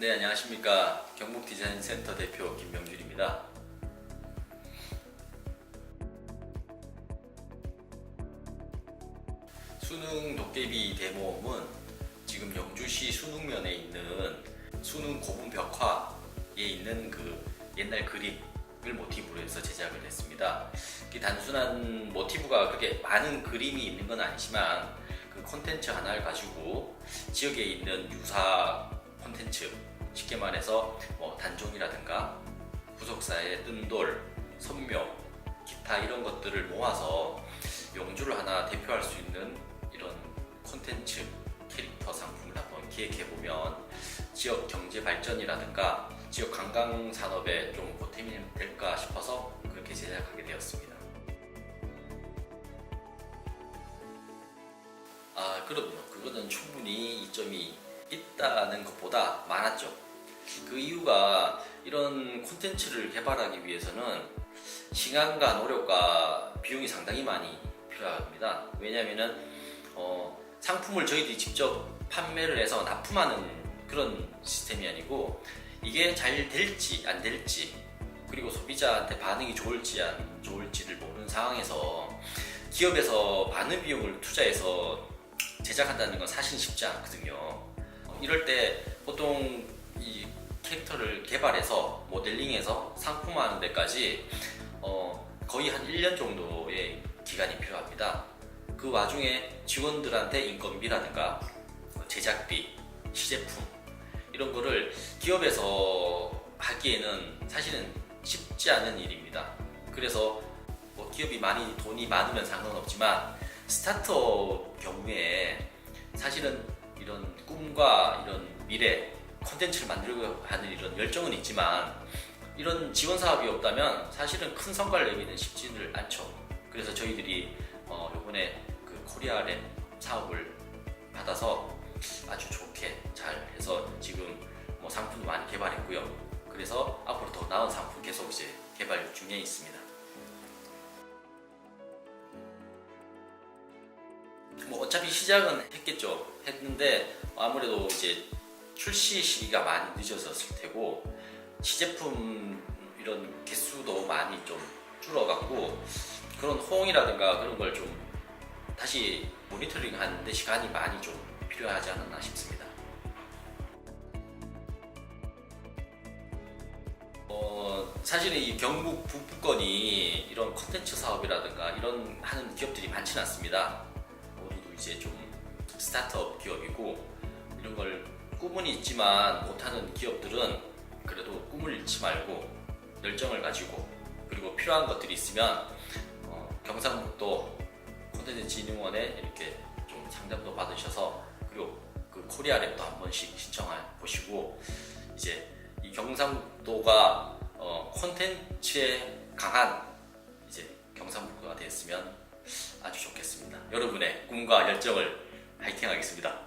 네, 안녕하십니까. 경북 디자인 센터 대표 김명준입니다. 수능 도깨비 대모험은 지금 영주시 수능면에 있는 수능 고분 벽화에 있는 그 옛날 그림을 모티브로 해서 제작을 했습니다. 단순한 모티브가 그렇게 많은 그림이 있는 건 아니지만 그 콘텐츠 하나를 가지고 지역에 있는 유사 콘텐츠 쉽게 말해서 뭐 단종이라든가 부속사의 뜬돌, 선묘, 기타 이런 것들을 모아서 영주를 하나 대표할 수 있는 이런 콘텐츠 캐릭터 상품을 한번 기획해 보면 지역 경제 발전이라든가 지역 관광 산업에 좀 보탬이 될까 싶어서 그렇게 제작하게 되었습니다. 아, 그럼요. 그거는 충분히 이점이 있다는 것보다 많았죠. 그 이유가 이런 콘텐츠를 개발하기 위해서는 시간과 노력과 비용이 상당히 많이 필요합니다. 왜냐하면은 어, 상품을 저희들이 직접 판매를 해서 납품하는 그런 시스템이 아니고 이게 잘 될지 안 될지 그리고 소비자한테 반응이 좋을지 안 좋을지를 모르는 상황에서 기업에서 많은 비용을 투자해서 제작한다는 건 사실 쉽지 않거든요. 어, 이럴 때 보통 이 캐릭터를 개발해서 모델링해서 상품화하는 데까지 어, 거의 한 1년 정도의 기간이 필요합니다. 그 와중에 직원들한테 인건비라든가 제작비, 시제품 이런 거를 기업에서 하기에는 사실은 쉽지 않은 일입니다. 그래서 뭐 기업이 많이 돈이 많으면 상관없지만 스타트업 경우에 사실은 이런 꿈과 이런 미래 콘텐츠를 만들고 하는 이런 열정은 있지만 이런 지원 사업이 없다면 사실은 큰 성과를 내기는 쉽지는 않죠. 그래서 저희들이 어, 이번에 그 코리아랩 사업을 받아서 아주 좋게 잘 해서 지금 뭐 상품도 많이 개발했고요. 그래서 앞으로 더 나은 상품 계속 이제 개발 중에 있습니다. 어차피 시작은 했겠죠. 했는데 아무래도 이제 출시 시기가 많이 늦어졌을 테고 시제품 이런 개수도 많이 좀 줄어갔고 그런 호응이라든가 그런 걸 좀 다시 모니터링 하는데 시간이 많이 좀 필요하지 않았나 싶습니다. 어, 사실은 이 경북 북부권이 이런 콘텐츠 사업이라든가 이런 하는 기업들이 많지는 않습니다. 이제 좀 스타트업 기업이고 이런 걸 꿈은 있지만 못하는 기업들은 그래도 꿈을 잃지 말고 열정을 가지고 그리고 필요한 것들이 있으면 어, 경상북도 콘텐츠 진흥원에 이렇게 좀 상담도 받으셔서 그리고 그 코리아랩도 한 번씩 신청해 보시고 이제 이 경상도가 어, 콘텐츠에 강한 이제 경상북도가 됐으면 아주 좋겠습니다. 여러분의 꿈과 열정을 화이팅 하겠습니다.